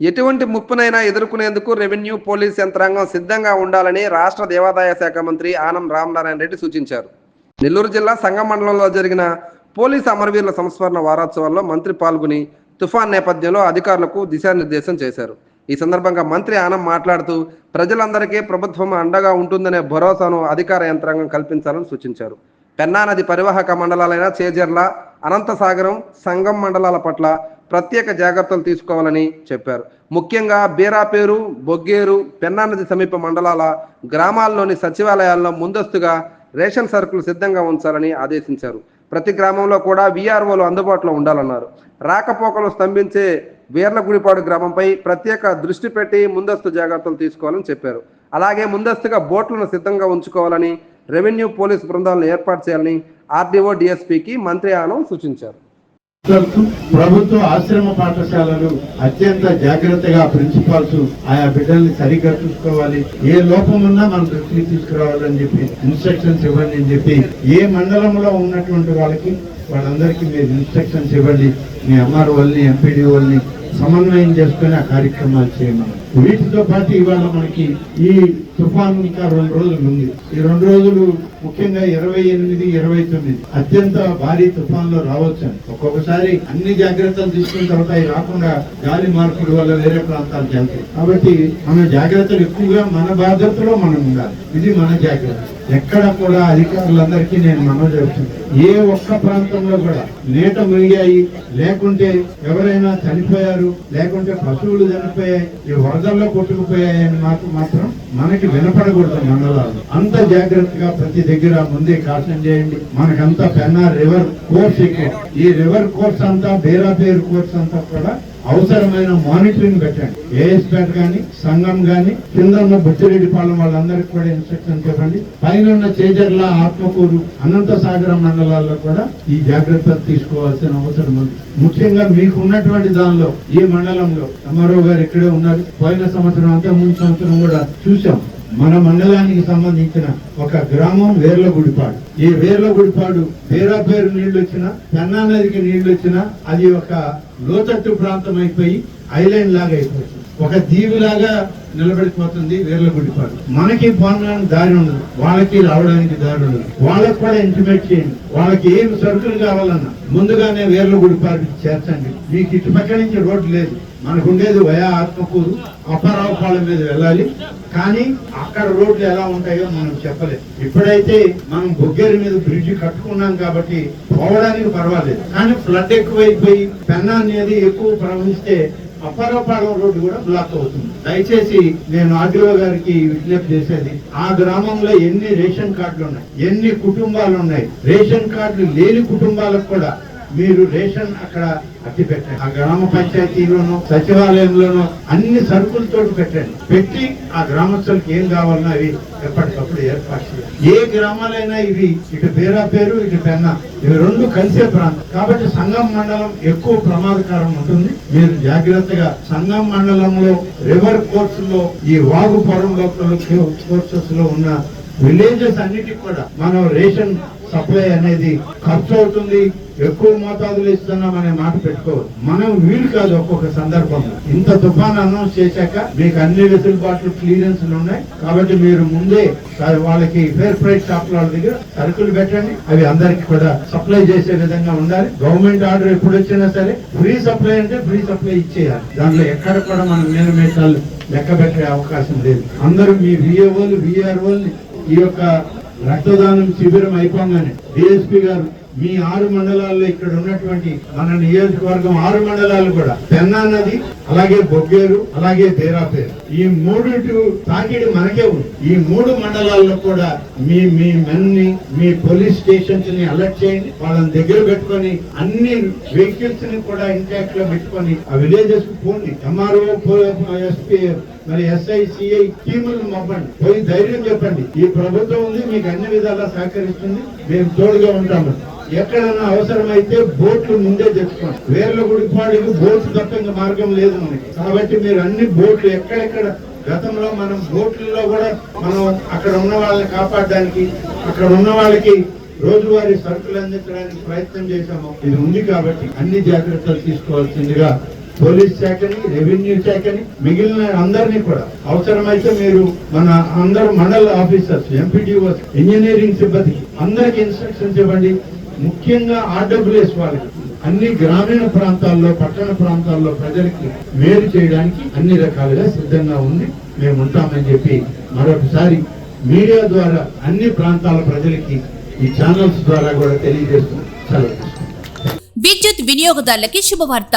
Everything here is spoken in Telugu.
ఎటువంటి ముప్పునైనా ఎదుర్కొనేందుకు రెవెన్యూ పోలీస్ యంత్రాంగం సిద్ధంగా ఉండాలని రాష్ట్ర దేవాదాయ శాఖ మంత్రి ఆనం రామనారాయణ రెడ్డి సూచించారు. నెల్లూరు జిల్లా సంగం మండలంలో జరిగిన పోలీస్ అమరవీరుల సంస్మరణ వారోత్సవాల్లో మంత్రి పాల్గొని తుఫాన్ నేపథ్యంలో అధికారులకు దిశానిర్దేశం చేశారు. ఈ సందర్భంగా మంత్రి ఆనం మాట్లాడుతూ ప్రజలందరికీ ప్రభుత్వం అండగా ఉంటుందనే భరోసాను అధికార యంత్రాంగం కల్పించాలని సూచించారు. పెన్నా నది పరివాహక మండలాలైన చేజర్ల అనంతసాగరం సంగం మండలాల పట్ల ప్రత్యేక జాగ్రత్తలు తీసుకోవాలని చెప్పారు. ముఖ్యంగా బీరాపేరు బొగ్గేరు పెన్నానది సమీప మండలాల గ్రామాల్లోని సచివాలయాల్లో ముందస్తుగా రేషన్ సరుకులు సిద్ధంగా ఉంచాలని ఆదేశించారు. ప్రతి గ్రామంలో కూడా విఆర్ఓలు అందుబాటులో ఉండాలన్నారు. రాకపోకలు స్తంభించే వీర్లగుడిపాడు గ్రామంపై ప్రత్యేక దృష్టి పెట్టి ముందస్తు జాగ్రత్తలు తీసుకోవాలని చెప్పారు. అలాగే ముందస్తుగా బోట్లను సిద్ధంగా ఉంచుకోవాలని రెవెన్యూ పోలీస్ బృందాలను ఏర్పాటు చేయాలని ఆర్డీఓ డిఎస్పీకి మంత్రి ఆనం సూచించారు. ప్రభుత్వ ఆశ్రమ పాఠశాలలు అత్యంత జాగ్రత్తగా ప్రిన్సిపాల్స్ ఆయా బిడ్డల్ని సరిగ్గా చూసుకోవాలి. ఏ లోపం ఉన్నా మనం దృష్టికి తీసుకురావాలని చెప్పి ఇన్స్ట్రక్షన్స్ ఇవ్వండి అని చెప్పి ఏ మండలంలో ఉన్నటువంటి వాళ్ళకి వాళ్ళందరికీ మీరు ఇన్స్ట్రక్షన్స్ ఇవ్వండి. మీ ఎంఆర్ఓల్ని వాళ్ళని ఎంపీడీ వాళ్ళని సమన్వయం చేసుకుని ఆ కార్యక్రమాలు చేయమని. వీటితో పాటు ఇవాళ మనకి ఈ తుఫాన్ ఇంకా రెండు రోజులు ఉంది. ఈ రెండు రోజులు ముఖ్యంగా ఇరవై ఎనిమిది ఇరవై తొమ్మిది అత్యంత భారీ తుఫాన్లో రావచ్చు ఒక్కొక్కసారి అన్ని జాగ్రత్తలు తీసుకున్న తర్వాత అవి రాకుండా గాలి మార్పుల వల్ల వేరే ప్రాంతాలకు వెళ్తాయి కాబట్టి మన జాగ్రత్తలు ఎక్కువగా మన బాధ్యతలో మనం ఉండాలి. ఇది మన జాగ్రత్త. ఎక్కడ కూడా అధికారులందరికీ నేను మనం చెప్తున్నాను ఏ ఒక్క ప్రాంతంలో కూడా నీట మునిగాయి లేకుంటే ఎవరైనా చనిపోయారు లేకుంటే పశువులు చనిపోయాయి ఈ వరదల్లో కొట్టుకుపోయాయని మాకు మాత్రం మనకి వినపడకూడదు మండలాలు. అంత జాగ్రత్తగా ప్రతి దగ్గర ముందే కాషన్ చేయండి. మనకంతా పెన్నా రివర్ కోర్స్ ఎక్కువ ఈ రివర్ కోర్స్ అంతా బేరాపేరు కోర్స్ అంతా కూడా అవసరమైన మానిటరింగ్ పెట్టండి. ఏఎస్పేట కానీ సంఘం కానీ కింద ఉన్న బుచ్చిరెడ్డిపాలెం వాళ్ళందరికీ కూడా ఇన్స్ట్రక్షన్స్ ఇవ్వండి పైన ఉన్న చేజర్ల ఆత్మకూరు అనంత సాగర మండలాల్లో కూడా ఈ జాగ్రత్తలు తీసుకోవాల్సిన అవసరం ఉంది. ముఖ్యంగా మీకు ఉన్నటువంటి దానిలో ఈ మండలంలో అమ్మారావు గారు ఇక్కడే ఉన్నారు. పోయిన సంవత్సరం అంతా ముందు సంవత్సరం కూడా చూసాం మన మండలానికి సంబంధించిన ఒక గ్రామం వేర్లగుడిపాడు. ఈ వేర్లగుడిపాడు వేరా పేరు నీళ్ళు వచ్చినా పెన్నా నదికి నీళ్ళు వచ్చినా అది ఒక లోతట్టు ప్రాంతం అయిపోయి ఐలాండ్ లాగా అయిపోతుంది ఒక దీవిలాగా నిలబడిపోతుంది నిలబడిపోతుంది వేర్లగుడిపాడు. మనకి పోనడానికి దారి ఉండదు వాళ్ళకి రావడానికి దారి ఉండదు వాళ్ళకి కూడా ఇంటిమేట్ చేయండి. వాళ్ళకి ఏం సరుకులు కావాలన్నా ముందుగానే వేర్లగుడిపాడు చేర్చండి. మీకు ఇటు పక్క నుంచి రోడ్డు లేదు. మనకుండేది వయా ఆత్మకూరు అప్పారావుపాలెం మీద వెళ్ళాలి. కానీ అక్కడ రోడ్లు ఎలా ఉంటాయో మనం చెప్పలేదు. ఇప్పుడైతే మనం బొగ్గేరు మీద బ్రిడ్జ్ కట్టుకున్నాం కాబట్టి పోవడానికి పర్వాలేదు. కానీ ఫ్లడ్ ఎక్కువైపోయి పెన్నా అనేది ఎక్కువ ప్రవహిస్తే అప్పారావుపాలెం రోడ్డు కూడా బ్లాక్ అవుతుంది. దయచేసి నేను ఆర్డీఓ గారికి విజ్ఞప్తి చేసేది ఆ గ్రామంలో ఎన్ని రేషన్ కార్డులు ఉన్నాయి? ఎన్ని కుటుంబాలు ఉన్నాయి? రేషన్ కార్డులు లేని కుటుంబాలకు కూడా మీరు రేషన్ అక్కడ అట్టి పెట్టండి. ఆ గ్రామ పంచాయతీలోను సచివాలయంలోనూ అన్ని సరుకులతో పెట్టండి. పెట్టి ఆ గ్రామస్తులకు ఏం కావాలన్నా అవి ఎప్పటికప్పుడు ఏర్పాటు చేయాలి ఏ గ్రామాలైనా ఇవి ఇటు పేరా పేరు ఇటు పెన్న ఇవి రెండు కలిసే ప్రాంతం. కాబట్టి సంగం మండలం ఎక్కువ ప్రమాదకరం ఉంటుంది. మీరు జాగ్రత్తగా సంఘం మండలంలో రివర్ కోర్స్లో ఈ వాగు పొరంలో కోర్సెస్లో ఉన్న విలేజెస్ అన్నిటికి కూడా మనం రేషన్ సప్లై అనేది ఖర్చు అవుతుంది ఎక్కువ మోతాదులు ఇస్తున్నాం అనే మాట పెట్టుకోవద్దు. మనం వీలు కాదు ఒక్కొక్క సందర్భంలో. ఇంత తుఫాన్ అనౌన్స్ చేశాక మీకు అన్ని వెసులుబాట్లు క్లియరెన్స్ ఉన్నాయి. కాబట్టి మీరు ముందే వాళ్ళకి ఫేర్ ప్రైస్ షాప్ వాళ్ళ దగ్గర సరుకులు పెట్టండి. అవి అందరికి కూడా సప్లై చేసే విధంగా ఉండాలి. గవర్నమెంట్ ఆర్డర్ ఎప్పుడు వచ్చినా సరే ఫ్రీ సప్లై అంటే ఫ్రీ సప్లై ఇచ్చేయాలి. దాంట్లో ఎక్కడ కూడా మనం నిలమేషాలు లెక్క పెట్టే అవకాశం లేదు. అందరూ మీ విఏఓలు విఆర్ఓల్ని ఈ యొక్క రక్తదానం శిబిరం అయిపోగానే డిఎస్పీ గారు మీ ఆరు మండలాల్లో ఇక్కడ ఉన్నటువంటి మన నియోజకవర్గం ఆరు మండలాలు కూడా పెన్నా నది అలాగే బొగ్గేరు అలాగే దేరాపేరు. ఈ మూడు తాకిడి మనకే ఉంది. ఈ మూడు మండలాల్లో కూడా మీ మీ మెన్ని మీ పోలీస్ స్టేషన్స్ని అలర్ట్ చేయండి. వాళ్ళని దగ్గర పెట్టుకొని అన్ని వెహికల్స్ని కూడా ఇంటాక్ట్లో పెట్టుకొని ఆ విలేజెస్కు పోండి. ఎంఆర్ఓ ఎస్పీ మరి ఎస్ఐ సిఐ టీములను పంపండి. పోయి ధైర్యం చెప్పండి. ఈ ప్రభుత్వం ఉంది మీకు అన్ని విధాలా సహకరిస్తుంది. మేము తోడుగా ఉంటాము. ఎక్కడైనా అవసరమైతే బోట్లు ముందే తెచ్చుకోండి. వేర్ల గుడిపాడికి బోట్లు తప్ప ఇంకా మార్గం లేదు మనకి. కాబట్టి మీరు అన్ని బోట్లు ఎక్కడెక్కడ గతంలో మనం బోట్లలో కూడా మనం అక్కడ ఉన్న వాళ్ళని కాపాడడానికి అక్కడ ఉన్న వాళ్ళకి రోజువారీ సరుకులు అందించడానికి ప్రయత్నం చేశాము. ఇది ఉంది కాబట్టి అన్ని జాగ్రత్తలు తీసుకోవాల్సిందిగా పోలీస్ శాఖని రెవెన్యూ శాఖని మిగిలిన అందరినీ కూడా. అవసరమైతే మీరు మన అందరు మండల ఆఫీసర్స్ ఎంపీడీఓస్ ఇంజనీరింగ్ సిబ్బందికి అందరికి ఇన్స్ట్రక్షన్స్ ఇవ్వండి. ముఖ్యంగా ఆర్డబ్ల్యూఎస్ వాళ్ళకి అన్ని గ్రామీణ ప్రాంతాల్లో పట్టణ ప్రాంతాల్లో ప్రజలకి మేలు చేయడానికి అన్ని రకాలుగా సిద్ధంగా ఉంది మేము ఉంటామని చెప్పి మరొకసారి మీడియా ద్వారా అన్ని ప్రాంతాల ప్రజలకి ఈ ఛానల్స్ ద్వారా కూడా తెలియజేస్తూ సెలవు విద్యుత్ వినియోగదారులకి శుభవార్త.